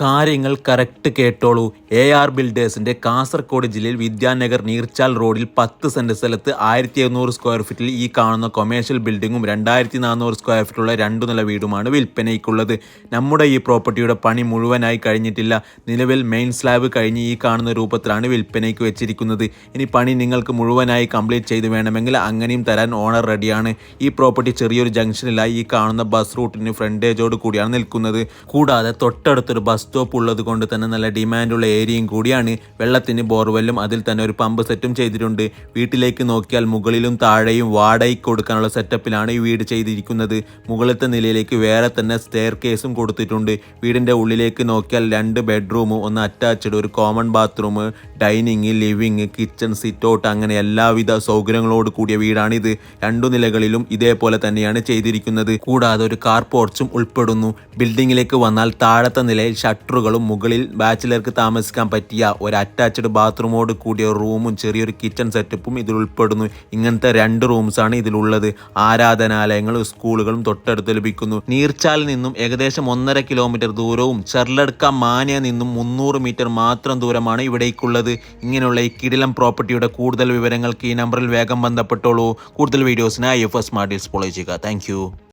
കാര്യങ്ങൾ കറക്റ്റ് കേട്ടോളൂ. A R ബിൽഡേഴ്സിന്റെ Kasaragod ജില്ലയിൽ വിദ്യാനഗർ നീർച്ചാൽ റോഡിൽ പത്ത് സെന്റ് സ്ഥലത്ത് ആയിരത്തി എഴുന്നൂറ് സ്ക്വയർ ഫീറ്റിൽ ഈ കാണുന്ന കൊമേഴ്ഷ്യൽ ബിൽഡിങ്ങും രണ്ടായിരത്തി നാനൂറ് സ്ക്വയർ ഫീറ്റുള്ള രണ്ടു നില വീടുമാണ് വിൽപ്പനയ്ക്കുള്ളത്. നമ്മുടെ ഈ പ്രോപ്പർട്ടിയുടെ പണി മുഴുവനായി കഴിഞ്ഞിട്ടില്ല. നിലവിൽ മെയിൻ സ്ലാബ് കഴിഞ്ഞ് ഈ കാണുന്ന രൂപത്തിലാണ് വിൽപ്പനയ്ക്ക് വെച്ചിരിക്കുന്നത്. ഇനി പണി നിങ്ങൾക്ക് മുഴുവനായി കംപ്ലീറ്റ് ചെയ്ത് വേണമെങ്കിൽ അങ്ങനെയും തരാൻ ഓണർ റെഡിയാണ് ഈ പ്രോപ്പർട്ടി ചെറിയൊരു ജംഗ്ഷനിലായി ഈ കാണുന്ന ബസ് റൂട്ടിന് ഫ്രണ്ടേജോട് കൂടിയാണ് നിൽക്കുന്നത്. കൂടാതെ തൊട്ടടുത്തൊരു ബസ് സ്റ്റോപ്പ് ഉള്ളത് കൊണ്ട് തന്നെ നല്ല ഡിമാൻഡുള്ള ഏരിയയും കൂടിയാണ് വെള്ളത്തിന് ബോർവെല്ലും അതിൽ തന്നെ ഒരു പമ്പ് സെറ്റും ചെയ്തിട്ടുണ്ട്. വീട്ടിലേക്ക് നോക്കിയാൽ മുകളിലും താഴെയും വാടകയ്ക്ക് കൊടുക്കാനുള്ള സെറ്റപ്പിലാണ് ഈ വീട് ചെയ്തിരിക്കുന്നത്. മുകളിലത്തെ നിലയിലേക്ക് വേറെ തന്നെ സ്റ്റെയർ കേസും കൊടുത്തിട്ടുണ്ട്. വീടിന്റെ ഉള്ളിലേക്ക് നോക്കിയാൽ രണ്ട് ബെഡ്റൂം ഒന്ന് അറ്റാച്ച്ഡ് ഒരു common bathroom dining living kitchen sitout അങ്ങനെ എല്ലാവിധ സൗകര്യങ്ങളോട് കൂടിയ വീടാണിത്. രണ്ടു നിലകളിലും ഇതേപോലെ തന്നെയാണ് ചെയ്തിരിക്കുന്നത്. കൂടാതെ ഒരു കാർ പോർച്ചും ഉൾപ്പെടുന്നു. ബിൽഡിങ്ങിലേക്ക് വന്നാൽ താഴത്തെ നിലയിൽ ഷട്ടറുകളും മുകളിൽ ബാച്ചിലർക്ക് താമസിക്കാൻ പറ്റിയ ഒരു അറ്റാച്ച്ഡ് ബാത്റൂമോട് കൂടിയ റൂമും ചെറിയൊരു കിച്ചൺ സെറ്റപ്പും ഇതിൽ ഉൾപ്പെടുന്നു. ഇങ്ങനത്തെ രണ്ട് റൂംസാണ് ഇതിലുള്ളത്. ആരാധനാലയങ്ങളും സ്കൂളുകളും തൊട്ടടുത്ത് ലഭിക്കുന്നു. നീർച്ചാലിൽ നിന്നും ഏകദേശം ഒന്നര കിലോമീറ്റർ ദൂരവും ചെർലടുക്ക മാനിയ നിന്നും മുന്നൂറ് മീറ്റർ മാത്രം ദൂരമാണ് ഇവിടേക്കുള്ളത്. ഇങ്ങനെയുള്ള ഈ കിടിലം പ്രോപ്പർട്ടിയുടെ കൂടുതൽ വിവരങ്ങൾക്ക് ഈ നമ്പറിൽ വേഗം ബന്ധപ്പെട്ടോളൂ. കൂടുതൽ വീഡിയോസിനായി എഫ് എസ് സ്മാർട്ട് ഡിസ്പ്ലേ ചെയ്യുക. താങ്ക്